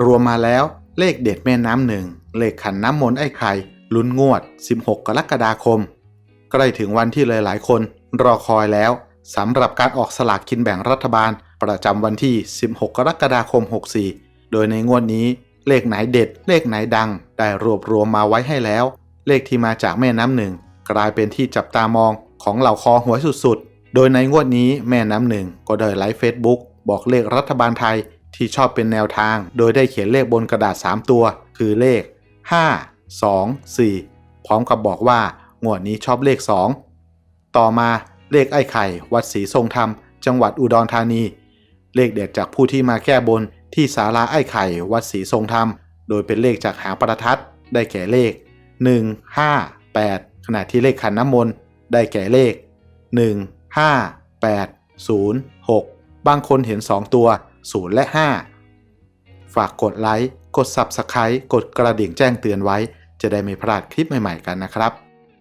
รวมมาแล้วเลขเด็ดแม่น้ำหนึ่งเลขขันน้ำมนต์ไอ้ไข่ลุ้นงวด 16 กรกฎาคม ใกล้ถึงวันที่หลายๆ คนรอคอยแล้วสำหรับการออกสลากกินแบ่งรัฐบาล ประจำวันที่ 16 กรกฎาคม 64 โดยในงวดนี้ เลขไหนเด็ด เลขไหนดัง ได้รวบรวมมาไว้ให้แล้ว เลขที่มาจากแม่น้ำหนึ่งกลายเป็นที่จับตามองของเหล่าคอหวยสุดๆ โดยในงวดนี้แม่น้ำหนึ่งก็ได้ไลฟ์เฟซบุ๊กบอกเลขรัฐบาลไทย ที่ชอบเป็นแนวทาง โดยได้เขียนเลขบนกระดาษ 3 ตัว คือเลข 5 2 4 พร้อมกับบอกว่างวดนี้ชอบเลข 2 ต่อมาเลขไอ้ไข่ วัดศรีทรงธรรม จังหวัดอุดรธานี เลขเด็ดจากผู้ที่มาแก้บนที่ศาลาไอ้ไข่ วัดศรีทรงธรรม โดยเป็นเลขจากหางประทัดได้แก่เลข 1 5 8 ขณะที่เลขขันน้ำมนต์ได้แก่เลข 1 5 8 0 6 บางคนเห็น 2 ตัว 0 และ 5 ฝากกดไลค์ กด Subscribe กดกระดิ่งแจ้งเตือนไว้ จะได้ไม่พลาดคลิปใหม่ ๆ กันนะครับ